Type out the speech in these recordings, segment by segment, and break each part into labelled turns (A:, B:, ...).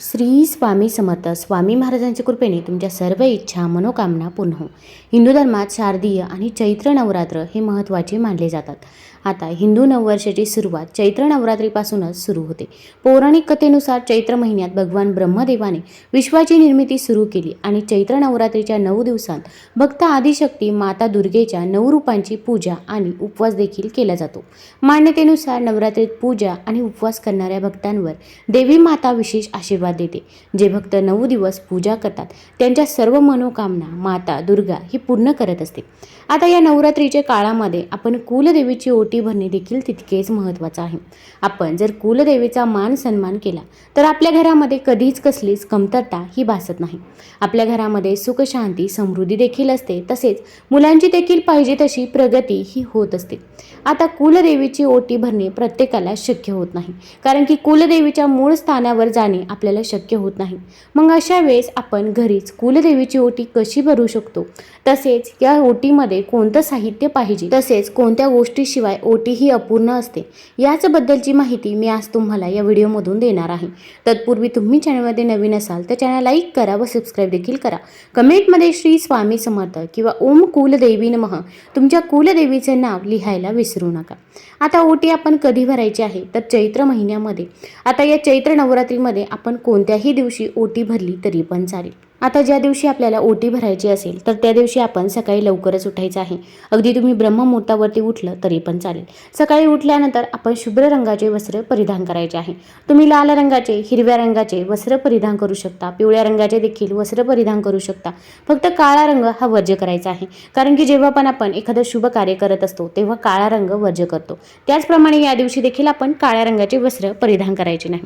A: श्री स्वामी समर्थ. स्वामी महाराजांच्या कृपेने तुमच्या सर्व इच्छा मनोकामना पूर्ण हो. हिंदू धर्मात शारदीय आणि चैत्र नवरात्र हे महत्त्वाचे मानले जातात. आता हिंदू नववर्षाची सुरुवात चैत्र नवरात्रीपासूनच सुरू होते. पौराणिक कथेनुसार चैत्र महिन्यात भगवान ब्रह्मदेवाने विश्वाची निर्मिती सुरू केली आणि चैत्र नवरात्रीच्या नऊ दिवसांत भक्त आदिशक्ती माता दुर्गेच्या नऊ रूपांची पूजा आणि उपवास देखील केला जातो. मान्यतेनुसार नवरात्रीत पूजा आणि उपवास करणाऱ्या भक्तांवर देवी माता विशेष आशीर्वाद देते. जे भक्त नऊ दिवस पूजा करतात त्यांच्या सर्व मनोकामना माता दुर्गा ही पूर्ण करत असते. आता या नवरात्रीच्या काळामध्ये आपण कुलदेवीची ओटी भरणे देखील तितकेच महत्त्वाचं आहे. आपण जर कुलदेवीचा मान सन्मान केला तर आपल्या घरामध्ये कधीच कसलीच कमतरता ही भासत नाही. आपल्या घरामध्ये सुख शांती समृद्धी देखील असते तसेच मुलांची देखील पाहिजे तशी प्रगती ही होत असते. आता कुलदेवीची ओटी भरणे प्रत्येकाला शक्य होत नाही कारण की कुलदेवीच्या मूळ स्थानावर जाणे आपल्याला शक्य होत नाही. मग अशा वेळेस आपण घरीच कुलदेवीची ओटी कशी भरू शकतो? तसेच या ओटीमध्ये कोणतं साहित्य पाहिजे? तसेच कोणत्या गोष्टीशिवाय ओटी ही अपूर्ण असते. याचबद्दलची माहिती मी आज तुम्हाला या व्हिडिओमधून देणार आहे. तत्पूर्वी तुम्ही चॅनलमध्ये नवीन असाल तर चॅनल लाईक करा व सबस्क्राईब देखील करा. कमेंटमध्ये श्री स्वामी समर्थ किंवा ओम कुलदेवी नमः तुमच्या कुलदेवीचे नाव लिहायला विसरू नका. आता ओटी आपण कधी भरायची आहे? तर चैत्र महिन्यामध्ये. आता या चैत्र नवरात्रीमध्ये आपण कोणत्याही दिवशी ओटी भरली तरी पण चालेल. आता ज्या दिवशी आपल्याला ओटी भरायची असेल तर त्या दिवशी आपण सकाळी लवकरच उठायचं आहे. अगदी तुम्ही ब्रह्ममुहूर्तावरती उठलं तरी पण चालेल. सकाळी उठल्यानंतर आपण शुभ्र रंगाचे वस्त्र परिधान करायचे आहे. तुम्ही लाल रंगाचे हिरव्या रंगाचे वस्त्र परिधान करू शकता. पिवळ्या रंगाचे देखील वस्त्र परिधान करू शकता. फक्त काळा रंग हा वर्ज्य करायचा आहे. कारण की जेव्हा पण आपण एखादं शुभ कार्य करत असतो तेव्हा काळा रंग वर्ज्य करतो. त्याचप्रमाणे या दिवशी देखील आपण काळ्या रंगाचे वस्त्र परिधान करायचे नाही.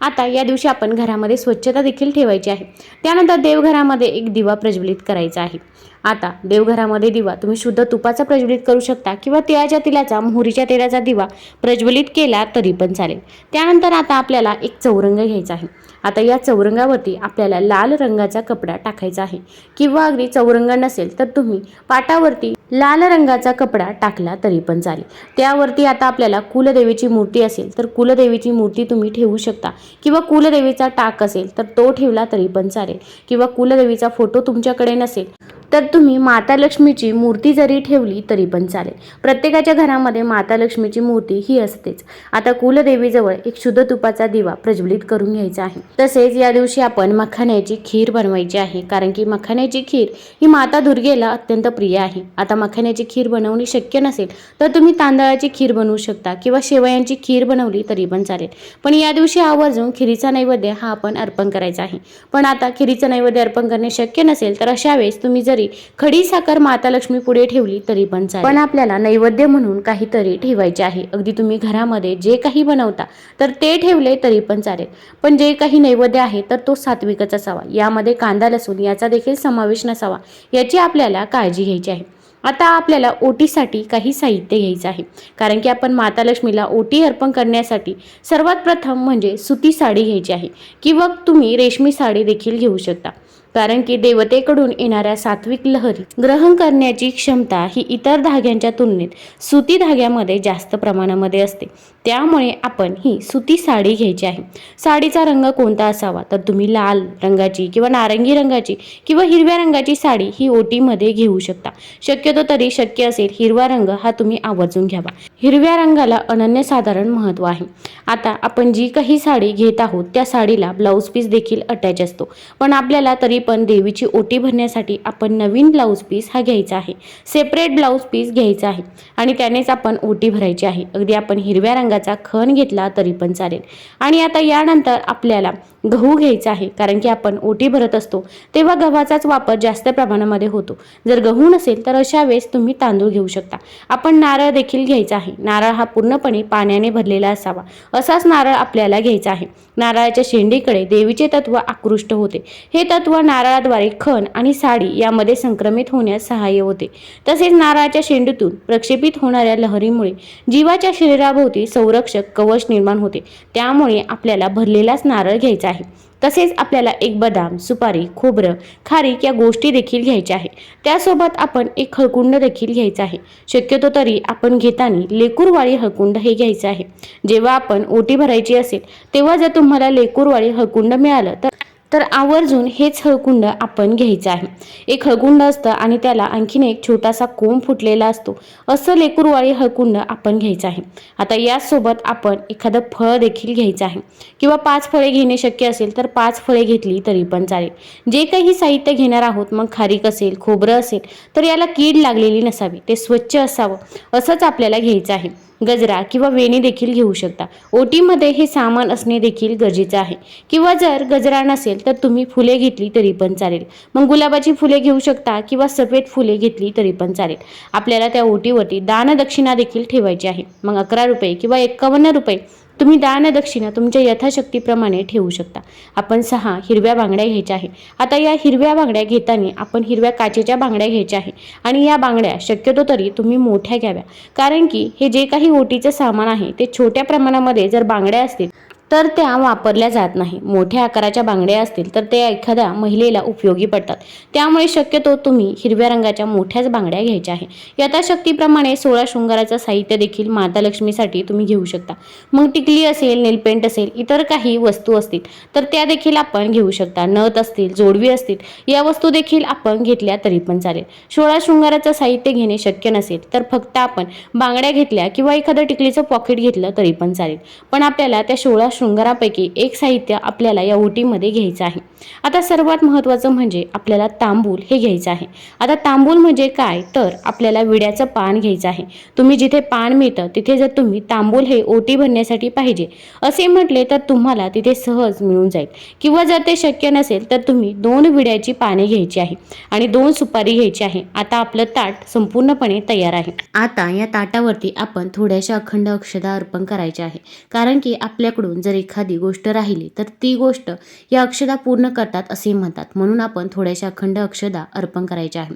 A: आता या दिवशी आपण घरामध्ये स्वच्छता देखील ठेवायची आहे. त्यानंतर देवघरामध्ये एक दिवा प्रज्वलित करायचा आहे. आता देवघरामध्ये दिवा. तुम्ही शुद्ध तुपाचा प्रज्वलित करू शकता किंवा तिळाच्या तिलाचा मोहरीच्या तेलाचा दिवा प्रज्वलित केला तरी पण चालेल. त्यानंतर आता आपल्याला एक चौरंग घ्यायचा आहे. आता या चौरंगावरती आपल्याला लाल रंगाचा कपडा टाकायचा आहे. किंवा अगदी चौरंग नसेल तर तुम्ही पाटावरती लाल रंगाचा कपडा टाकला तरी पण चालेल. त्यावरती आता आपल्याला कुलदेवीची मूर्ती असेल तर कुलदेवीची मूर्ती तुम्ही ठेवू शकता. किंवा कुलदेवीचा टाक असेल तर तो ठेवला तरी पण चालेल. किंवा कुलदेवीचा फोटो तुमच्याकडे नसेल तर तुम्ही माता लक्ष्मीची मूर्ती जरी ठेवली तरी पण चालेल. प्रत्येकाच्या घरामध्ये माता लक्ष्मीची मूर्ती ही असतेच. आता कुलदेवीजवळ एक शुद्ध तुपाचा दिवा प्रज्वलित करून घ्यायचा आहे. तसेच या दिवशी आपण मखाण्याची खीर बनवायची आहे कारण की मखाण्याची खीर ही माता दुर्गेला अत्यंत प्रिय आहे. आता मखाण्याची खीर बनवणे शक्य नसेल तर तुम्ही तांदळाची खीर बनवू शकता किंवा शेवयांची खीर बनवली तरी पण चालेल. पण या दिवशी आवर्जून खिरीचा नैवेद्य हा आपण अर्पण करायचा आहे. पण आता खिरीचा नैवेद्य अर्पण करणे शक्य नसेल तर अशा वेळेस तुम्ही जर खडी साखर माता लक्ष्मी पुढे ठेवली तरी पण चालेल. पण आपल्याला नैवेद्य म्हणून काहीतरी ठेवायचे आहे. अगदी तुम्ही घरामध्ये जे काही बनवता तर ते ठेवले तरी पण चालेल. पण जे काही नैवेद्य आहे तर तो सात्विकच असावा. यामध्ये कांदा लसूण याचा देखील समावेश नसावा. याची आपल्याला काळजी घ्यायची आहे. आता आपल्याला ओटीसाठी काही साहित्य घ्यायचं आहे. कारण की आपण माता लक्ष्मीला ओटी अर्पण करण्यासाठी सर्वात प्रथम म्हणजे सुती साडी घ्यायची आहे. किंवा तुम्ही रेशमी साडी देखील घेऊ शकता. कारण की देवतेकडून येणाऱ्या सात्विक लहरी ग्रहण करण्याची क्षमता ही इतर धाग्यांच्या तुलनेत सुती धाग्यामध्ये जास्त प्रमाणामध्ये असते. त्यामुळे आपण ही सुती साडी घ्यायची आहे. साडीचा रंग कोणता असावा? तर तुम्ही लाल रंगाची किंवा नारंगी रंगाची किंवा हिरव्या रंगाची साडी ही ओटीमध्ये घेऊ शकता. शक्यतो तरी शक्य असेल हिरवा रंग हा तुम्ही आवर्जून घ्यावा. हिरव्या रंगाला अनन्यसाधारण महत्त्व आहे. आता आपण जी काही साडी घेत आहोत त्या साडीला ब्लाऊज पीस देखील अटॅच असतो. पण आपल्याला तरी पण देवीची ओटी भरण्यासाठी आपण नवीन ब्लाऊज पीस हा घ्यायचा आहे. सेपरेट ब्लाऊज पीस घ्यायचा आहे. आणि त्यानेच आपण ओटी भरायची आहे. अगदी आपण हिरव्या रंगाचा खण घेतला तरी पण चालेल. आणि आता यानंतर आपल्याला गहू घ्यायचा आहे. कारण की आपण ओटी भरत असतो तेव्हा गव्हाचाच वापर जास्त प्रमाणामध्ये होतो. जर गहू नसेल तर अशा वेळेस तुम्ही तांदूळ घेऊ शकता. आपण नारळ देखील घ्यायचा आहे. नारळ हा पूर्णपणे पाण्याने भरलेला असावा. असाच नारळ आपल्याला घ्यायचा आहे. नारळाच्या शेंडीकडे देवीचे तत्व आकृष्ट होते. हे तत्व नारळाद्वारे खण आणि साडी यामध्ये संक्रमित होण्यास सहाय्य होते. तसेच नारळाच्या शेंडीतून प्रक्षेपित होणाऱ्या लहरीमुळे जीवाच्या शरीराभोवती संरक्षक कवच निर्माण होते. त्यामुळे आपल्याला भरलेलाच नारळ घ्यायचा आहे. तसेच आपल्याला एक बदाम सुपारी खोबरं खारीक या गोष्टी देखील घ्यायच्या आहे त्यासोबत आपण एक हळकुंड देखील घ्यायचं आहे. शक्यतो तरी आपण घेताना लेकूरवाळी हळकुंड हे घ्यायचं आहे. जेव्हा आपण ओटी भरायची असेल तेव्हा जर तुम्हाला लेकूरवाळी हळकुंड मिळालं तर तर आवर्जून हेच हळकुंड आपण घ्यायचं आहे. एक हळकुंड असतं आणि त्याला आणखीन एक छोटासा कोंब फुटलेला असतो. असं लेकूरवाळी हळकुंड आपण घ्यायचं आहे. आता याचसोबत आपण एखादं फळ देखील घ्यायचं आहे. किंवा पाच फळे घेणे शक्य असेल तर पाच फळे घेतली तरी पण चालेल. जे काही साहित्य घेणार आहोत मग खारीक असेल खोबरं असेल तर याला कीड लागलेली नसावी. ते स्वच्छ असावं. असंच आपल्याला घ्यायचं आहे. गजरा किंवा वेणी देखील घेऊ शकता. ओटीमध्ये हे सामान असणे देखील गरजेचं आहे. किंवा जर गजरा नसेल तर तुम्ही फुले घेतली तरी पण चालेल. मग गुलाबाची फुले घेऊ शकता किंवा सफेद फुले घेतली तरी पण चालेल. आपल्याला त्या ओटीवरती दानदक्षिणा देखील ठेवायची आहे. मग अकरा रुपये किंवा एकावन्न रुपये तुम्ही दानदक्षिणा तुमच्या यथाशक्तीप्रमाणे ठेवू शकता. आपण सहा हिरव्या बांगड्या घ्यायच्या आहे. आता या हिरव्या बांगड्या घेताना आपण हिरव्या काचेच्या बांगड्या घ्यायच्या आहे. आणि या बांगड्या शक्यतो तरी तुम्ही मोठ्या घ्याव्या. कारण की हे जे काही ओटीचं सामान आहे ते छोट्या प्रमाणामध्ये जर बांगड्या असतील तर त्या वापरल्या जात नाही. मोठ्या आकाराच्या बांगड्या असतील तर त्या एखाद्या महिलेला उपयोगी पडतात. त्यामुळे शक्यतो तुम्ही हिरव्या रंगाच्या मोठ्याच बांगड्या घ्यायच्या आहे यथाशक्तीप्रमाणे सोळा शृंगाराचं साहित्य देखील माता लक्ष्मीसाठी तुम्ही घेऊ शकता. मग टिकली असेल नेलपेंट असेल इतर काही वस्तू असतील तर त्या देखील आपण घेऊ शकता. नथ असतील जोडवी असतील या वस्तू देखील आपण घेतल्या तरी पण चालेल. सोळा शृंगाराचं साहित्य घेणे शक्य नसेल तर फक्त आपण बांगड्या घेतल्या किंवा एखादं टिकलीचं पॉकेट घेतलं तरी पण चालेल. पण आपल्याला त्या सोळा शृंगारापैकी एक साहित्य आपल्याला या ओटीमध्ये घ्यायचं आहे. आता सर्वात महत्त्वाचं म्हणजे आपल्याला तांबूल हे घ्यायचं आहे. आता तांबूल म्हणजे काय? तर आपल्याला विड्याचं पान घ्यायचं आहे. तुम्ही जिथे पान मिळतं तिथे जर तुम्ही तांबूल हे ओटी भरण्यासाठी पाहिजे असे म्हटले तर तुम्हाला तिथे सहज मिळून जाईल. किंवा जर ते शक्य नसेल तर तुम्ही दोन विड्याची पाने घ्यायची आहे आणि दोन सुपारी घ्यायची आहे. आता आपलं ताट संपूर्णपणे तयार आहे. आता या ताटावरती आपण थोड्याशा अखंड अक्षदा अर्पण करायच्या आहे. कारण की आपल्याकडून जर एखादी गोष्ट राहिली तर ती गोष्ट या अक्षदा पूर्ण करतात असे म्हणतात. म्हणून आपण थोड्याशा अखंड अक्षदा अर्पण करायच्या आहे.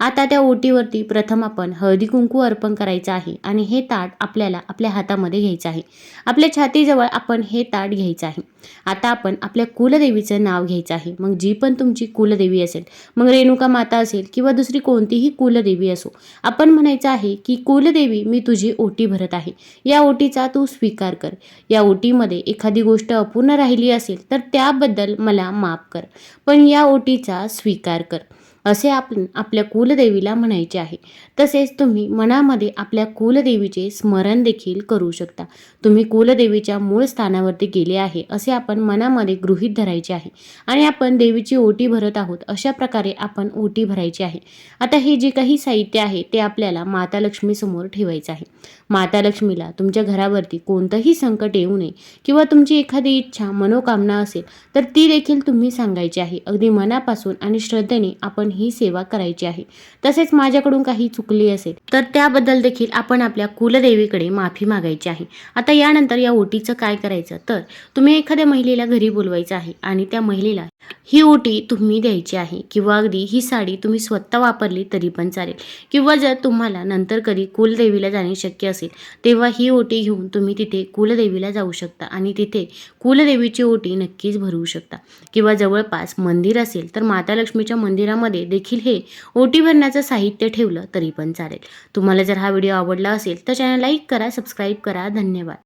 A: आता त्या ओटीवरती प्रथम आपण हळदी कुंकू अर्पण करायचं आहे आणि हे ताट आपल्याला आपल्या हातामध्ये घ्यायचं आहे. आपल्या छातीजवळ आपण हे ताट घ्यायचं आहे. आता आपण आपल्या कुलदेवीचं नाव घ्यायचं आहे. मग जी पण तुमची कुलदेवी असेल मग रेणुका माता असेल किंवा दुसरी कोणतीही कुलदेवी असो आपण म्हणायचं आहे की कुलदेवी मी तुझी ओटी भरत आहे. या ओटीचा तू स्वीकार कर. या ओटीमध्ये एखादी गोष्ट अपूर्ण राहिली असेल तर त्याबद्दल मला माफ कर. पण या ओटीचा स्वीकार कर. असे आपण आपल्या कुलदेवीला म्हणायचे आहे. तसेच तुम्ही मनामध्ये आपल्या कुलदेवीचे स्मरण देखील करू शकता. तुम्ही कुलदेवीच्या मूळ स्थानावरती गेले आहे असे आपण मनामध्ये गृहीत धरायचे आहे. आणि आपण देवीची ओटी भरत आहोत अशा प्रकारे आपण ओटी भरायची आहे. आता हे जे काही साहित्य आहे ते आपल्याला माता लक्ष्मीसमोर ठेवायचं आहे. माता लक्ष्मीला तुमच्या घरावरती कोणतंही संकट येऊ नये किंवा तुमची एखादी इच्छा मनोकामना असेल तर ती देखील तुम्ही सांगायची आहे. अगदी मनापासून आणि श्रद्धेने आपण ही सेवा करायची आहे. तसेच माझ्याकडून काही चुकली असेल तर त्याबद्दल देखील आपण आपल्या कुलदेवीकडे माफी मागायची आहे. आता यानंतर या ओटीचं काय करायचं? तर तुम्ही एखाद्या महिलेला घरी बोलवायचं आहे आणि त्या महिलेला ही ओटी तुम्ही द्यायची आहे किंवा अगदी ही साडी तुम्ही स्वतः वापरली तरी पण चालेल. किंवा जर तुम्हाला नंतर कधी कुलदेवीला जाणे शक्य असेल तेव्हा ही ओटी घेऊन तुम्ही तिथे कुलदेवीला जाऊ शकता आणि तिथे कुलदेवीची ओटी नक्कीच भरवू शकता. किंवा जवळपास मंदिर असेल तर माता लक्ष्मीच्या मंदिरामध्ये देखील हे ओटी भरण्याचं साहित्य ठेवलं तरी पण चालेल. तुम्हाला जर हा व्हिडिओ आवडला असेल तर चॅनल लाईक करा सबस्क्राईब करा. धन्यवाद.